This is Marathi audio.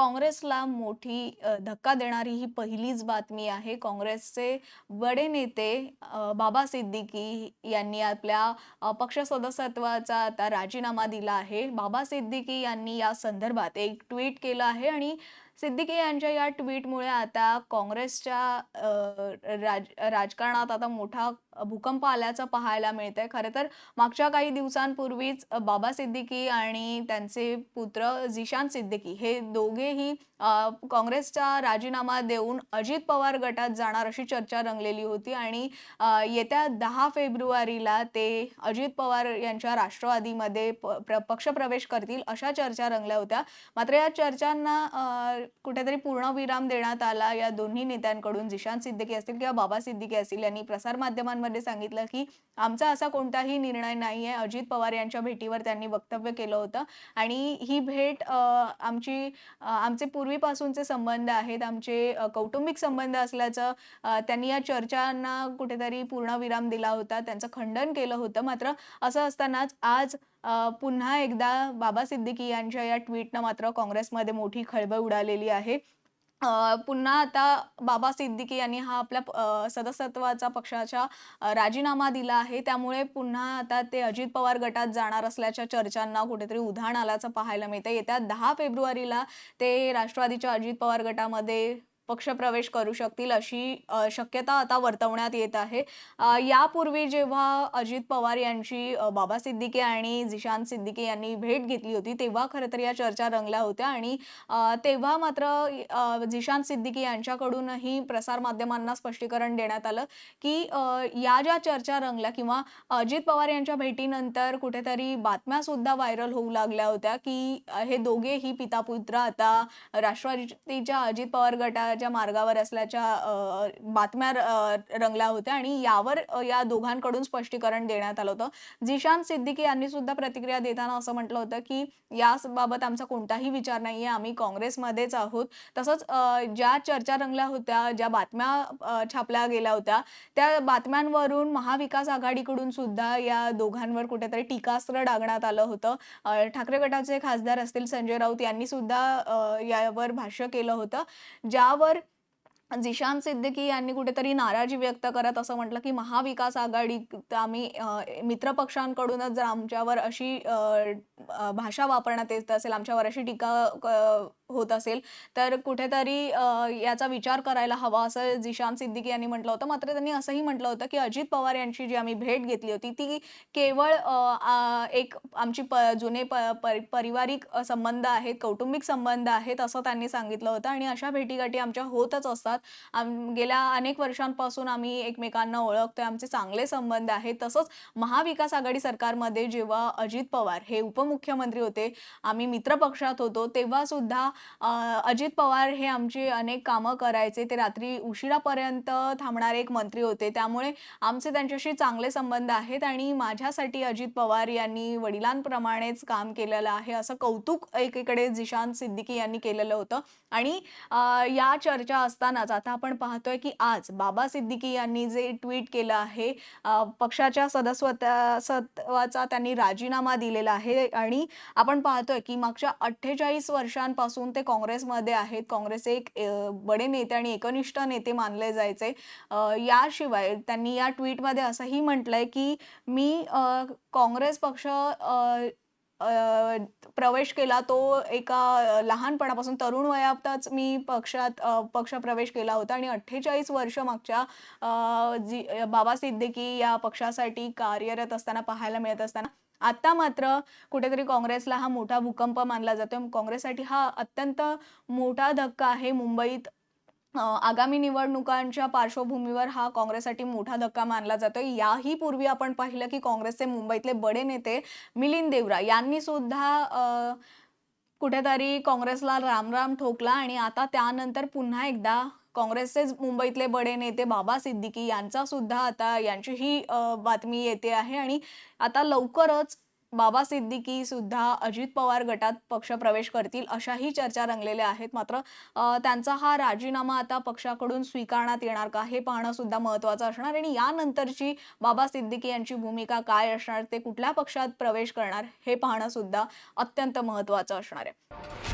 काँग्रेसला मोठी धक्का देणारी ही पहिलीच बातमी आहे. काँग्रेसचे बडे नेते बाबा सिद्दीकी यांनी आपल्या पक्ष सदस्यत्वाचा आता राजीनामा दिला आहे. बाबा सिद्दीकी यांनी या संदर्भात एक ट्विट केलं आहे आणि सिद्दीकी यांच्या या ट्विटमुळे आता काँग्रेसच्या राज राजकारणात आता मोठा भूकंप आल्याचं पाहायला मिळतंय. खरं तर मागच्या काही दिवसांपूर्वीच बाबा सिद्दीकी आणि त्यांचे पुत्र झिशान सिद्दीकी हे दोघेही काँग्रेसचा राजीनामा देऊन अजित पवार गटात जाणार अशी चर्चा रंगलेली होती आणि येत्या दहा फेब्रुवारीला ते अजित पवार यांच्या राष्ट्रवादीमध्ये प प्र पक्षप्रवेश करतील अशा चर्चा रंगल्या होत्या. मात्र या चर्चांना कुठेतरी पूर्ण विराम देण्यात आला या दोन्ही नेत्यांकडून. जिशांत सिद्दीकी असतील किंवा बाबा सिद्दीकी असतील यांनी प्रसारमाध्यमांमध्ये सांगितलं, की आमचा असा कोणताही निर्णय नाही आहे अजित पवार यांच्या भेटीवर त्यांनी वक्तव्य केलं होतं आणि ही भेट आमची आमचे पूर्वीपासूनचे संबंध आहेत. आमचे कौटुंबिक संबंध असल्याचं त्यांनी या चर्चांना कुठेतरी पूर्ण विराम दिला होता. त्यांचं खंडन केलं होतं. मात्र असं असतानाच आज पुन्हा एकदा बाबा सिद्दीकी यांच्या या ट्विटनं मात्र काँग्रेसमध्ये मोठी खळबळ उडालेली आहे. पुन्हा आता बाबा सिद्दीकी यांनी हा आपल्या सदस्यत्वाचा पक्षाचा राजीनामा दिला आहे. त्यामुळे पुन्हा आता ते अजित पवार गटात जाणार असल्याच्या चर्चांना कुठेतरी उधाण आल्याचं पाहायला मिळतं येत्या दहा फेब्रुवारीला ते राष्ट्रवादीच्या अजित पवार गटामध्ये पक्षप्रवेश करू शकतील अशी शक्यता आता वर्तवण्यात येत आहे. यापूर्वी जेव्हा अजित पवार यांची बाबा सिद्दीकी आणि जिशांत सिद्दीकी यांनी भेट घेतली होती, तेव्हा खरं तर या चर्चा रंगल्या होत्या आणि तेव्हा मात्र जिशांत सिद्दीकी यांच्याकडूनही प्रसारमाध्यमांना स्पष्टीकरण देण्यात आलं, की या ज्या चर्चा रंगल्या किंवा अजित पवार यांच्या भेटीनंतर कुठेतरी बातम्या सुद्धा व्हायरल होऊ लागल्या होत्या, की हे दोघेही पिता-पुत्र आता राष्ट्रवादीच्या अजित पवार गटाच्या मार्गावर असल्याच्या बातम्या रंगल्या होत्या आणि यावर या दोघांकडून स्पष्टीकरण देण्यात आलं होतं. झिशान सिद्दीकी यांनी सुद्धा प्रतिक्रिया देताना असं म्हटलं होतं, की याबाबत आमचा कोणताही विचार नाहीये. आम्ही काँग्रेसमध्येच आहोत. तसंच ज्या चर्चा रंगल्या होत्या, ज्या बातम्या छापल्या गेल्या होत्या, त्या बातम्यांवरून महाविकास आघाडीकडून सुद्धा या दोघांवर कुठेतरी टीकास्त्र डागण्यात आलं होतं. ठाकरे गटाचे खासदार असतील संजय राऊत यांनी सुद्धा यावर भाष्य केलं होतं. ज्या our जिशान सिद्दीकी यांनी कुठेतरी नाराजी व्यक्त करत असं म्हटलं, की महाविकास आघाडी आम्ही मित्रपक्षांकडूनच जर आमच्यावर अशी भाषा वापरण्यात येत असेल, आमच्यावर अशी टीका क होत असेल, तर कुठेतरी याचा विचार करायला हवा असं जिशान सिद्दीकी यांनी म्हटलं होतं. मात्र त्यांनी असंही म्हटलं होतं, की अजित पवार यांची जी आम्ही भेट घेतली होती, ती केवळ एक आमची प जुने प पारिवारिक संबंध आहेत, कौटुंबिक संबंध आहेत, असं त्यांनी सांगितलं होतं आणि अशा भेटीगाठी आमच्या होतच असतात. आम गेल्या अनेक वर्षांपासून आम्ही एकमेकांना ओळखतोय. आमचे चांगले संबंध आहेत. तसंच महाविकास आघाडी सरकारमध्ये जेव्हा अजित पवार हे उपमुख्यमंत्री होते, आम्ही मित्र पक्षात होतो, तेव्हा सुद्धा अजित पवार हे आमची अनेक कामं करायचे. ते रात्री उशिरापर्यंत थांबणारे एक मंत्री होते. त्यामुळे आमचे त्यांच्याशी चांगले संबंध आहेत आणि माझ्यासाठी अजित पवार यांनी वडिलांप्रमाणेच काम केलेलं आहे, असं कौतुक एकीकडे जिशांत सिद्दीकी यांनी केलेलं होतं आणि या चर्चा असतानाच आता आपण पाहतोय, की आज बाबा सिद्दीकी यांनी जे ट्विट केलं आहे, पक्षाच्या सदस्यत्वा सत्वाचा त्यांनी राजीनामा दिलेला आहे आणि आपण पाहतोय, की मागच्या 48 वर्षांपासून ते काँग्रेसमध्ये आहेत. काँग्रेसचे एक बडे नेते आणि एकनिष्ठ नेते मानले जायचे. याशिवाय त्यांनी या ट्विटमध्ये असंही म्हटलंय, की मी काँग्रेस पक्ष प्रवेश केला तो एका लहानपणापासून तरुण वयातच मी पक्षात पक्ष प्रवेश केला होता आणि 48 वर्ष मागच्या जी बाबा सिद्दीकी या पक्षासाठी कार्यरत असताना पाहायला मिळत असताना आता मात्र कुठेतरी काँग्रेसला हा मोठा भूकंप मानला जातोय. काँग्रेससाठी हा अत्यंत मोठा धक्का आहे. मुंबईत आगामी निवडणुकांच्या पार्श्वभूमीवर हा काँग्रेससाठी मोठा धक्का मानला जातोय. याही पूर्वी आपण पाहिलं, की काँग्रेसचे मुंबईतले बडे नेते मिलिंद देवरा यांनी सुद्धा कुठेतरी काँग्रेसला राम-राम ठोकला आणि आता त्यानंतर पुन्हा एकदा काँग्रेसचेच मुंबईतले बडे नेते बाबा सिद्दीकी यांचा सुद्धा आता यांचीही बातमी येते आहे आणि आता लवकरच बाबा सिद्दीकी सुद्धा अजित पवार गटात पक्षप्रवेश करतील अशाही चर्चा रंगलेल्या आहेत. मात्र त्यांचा हा राजीनामा आता पक्षाकडून स्वीकारण्यात येणार का? हे पाहणं सुद्धा महत्त्वाचं असणार आणि यानंतरची बाबा सिद्दीकी यांची भूमिका काय असणार? ते कुठल्या पक्षात प्रवेश करणार? हे पाहणं सुद्धा अत्यंत महत्त्वाचं असणार आहे.